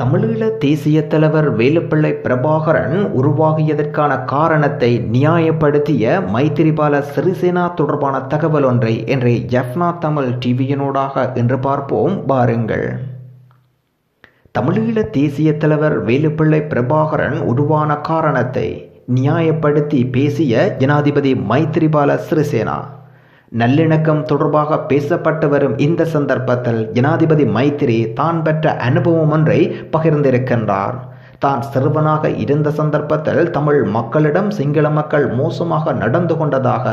தமிழீழ தேசிய தலைவர் வேலுப்பிள்ளை பிரபாகரன் உருவாகியதற்கான காரணத்தை நியாயப்படுத்திய மைத்திரிபால சிறிசேனா தொடர்பான தகவல் ஒன்றை இன்றைய ஜப்னா தமிழ் டிவியினூடாக என்று பார்ப்போம். பாருங்கள் தமிழீழ தேசிய தலைவர் வேலுப்பிள்ளை பிரபாகரன் உருவான காரணத்தை நியாயப்படுத்தி பேசிய ஜனாதிபதி மைத்திரிபால சிறிசேனா. நல்லிணக்கம் தொடர்பாக பேசப்பட்டு வரும் இந்த சந்தர்ப்பத்தில் ஜனாதிபதி மைத்திரி தான் பெற்ற அனுபவம் ஒன்றை பகிர்ந்திருக்கின்றார். தான் சிறுவனாக இருந்த சந்தர்ப்பத்தில் தமிழ் மக்களிடம் சிங்கள மக்கள் மோசமாக நடந்து கொண்டதாக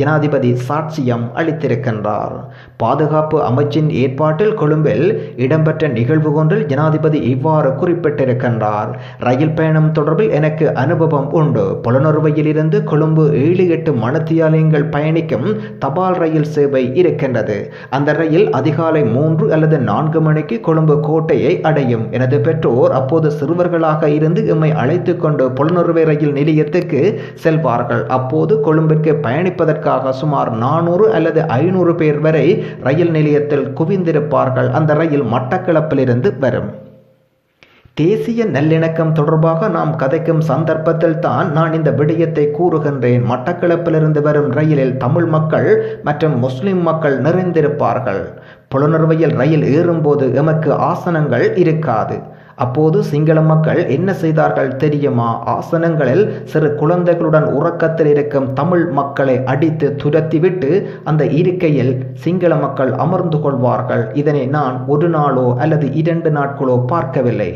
ஜனாதிபதி சாட்சியம் அளித்திருக்கின்றார். பாதுகாப்பு அமைச்சின் ஏற்பாட்டில் கொழும்பில் இடம்பெற்ற நிகழ்வு ஒன்றில் ஜனாதிபதி இவ்வாறு குறிப்பிட்டிருக்கின்றார். ரயில் பயணம் தொடர்பில் எனக்கு அனுபவம் உண்டு. புலனறுவையிலிருந்து கொழும்பு ஏழு எட்டு மணத்தியாலயங்கள் பயணிக்கும் தபால் ரயில் சேவை இருக்கின்றது. அந்த ரயில் அதிகாலை மூன்று அல்லது நான்கு மணிக்கு கொழும்பு கோட்டையை அடையும். எனது பெற்றோர் அப்போது சிறுவர்களாக இருந்து எம்மை அழைத்து கொண்டு புலனுறுவை ரயில் நிலையத்துக்கு செல்வார்கள். அப்போது கொழும்பிற்கு பயணிப்பதற்காக சுமார் நானூறு அல்லது ஐநூறு பேர் வரை ரயில் நிலையத்தில் குவிந்திருப்பார்கள். அந்த ரயில் மட்டக்களப்பிலிருந்து வரும். தேசிய நல்லிணக்கம் தொடர்பாக நாம் கதைக்கும் சந்தர்ப்பத்தில் தான் நான் இந்த விடயத்தை கூறுகின்றேன். மட்டக்களப்பிலிருந்து வரும் ரயிலில் தமிழ் மக்கள் மற்றும் முஸ்லிம் மக்கள் நிறைந்திருப்பார்கள். புலனறுவையில் ரயில் ஏறும்போது எமக்கு ஆசனங்கள் இருக்காது. அப்போது சிங்கள மக்கள் என்ன செய்தார்கள் தெரியுமா? ஆசனங்களில் சிறு குழந்தைகளுடன் உறக்கத்தில் இருக்கும் தமிழ் மக்களை அடித்து துரத்திவிட்டு அந்த இருக்கையில் சிங்கள மக்கள் அமர்ந்து கொள்வார்கள். இதனை நான் ஒரு நாளோ அல்லது இரண்டு நாட்களோ பார்க்கவில்லை.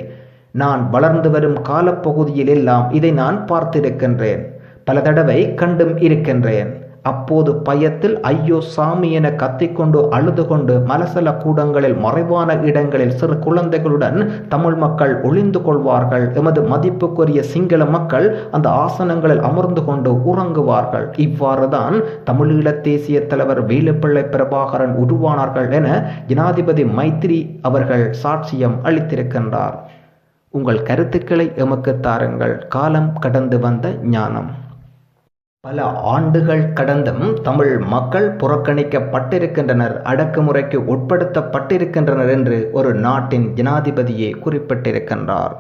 நான் வளர்ந்து வரும் காலப்பகுதியில் எல்லாம் இதை நான் பார்த்திருக்கின்றேன். பல தடவை கண்டும் இருக்கின்றேன். அப்போது பயத்தில் ஐயோ சாமி என கத்திக்கொண்டு அழுது கொண்டு மலசல கூடங்களில் மறைவான இடங்களில் சிறு குழந்தைகளுடன் தமிழ் மக்கள் ஒளிந்து கொள்வார்கள். எமது மதிப்புக்குரிய சிங்கள மக்கள் அந்த ஆசனங்களில் அமர்ந்து கொண்டு உறங்குவார்கள். இவ்வாறுதான் தமிழீழ தேசிய தலைவர் வேலுப்பிள்ளை பிரபாகரன் உருவானார்கள் என ஜனாதிபதி மைத்திரி அவர்கள் சாட்சியம் அளித்திருக்கின்றார். உங்கள் கருத்துக்களை எமக்கு தாருங்கள். காலம் கடந்து வந்த ஞானம். பல ஆண்டுகள் கடந்தும் தமிழ் மக்கள் புறக்கணிக்கப்பட்டிருக்கின்றனர் அடக்குமுறைக்கு உட்படுத்தப்பட்டிருக்கின்றனர் என்று ஒரு நாட்டின் ஜனாதிபதியே குறிப்பிட்டிருக்கின்றார்.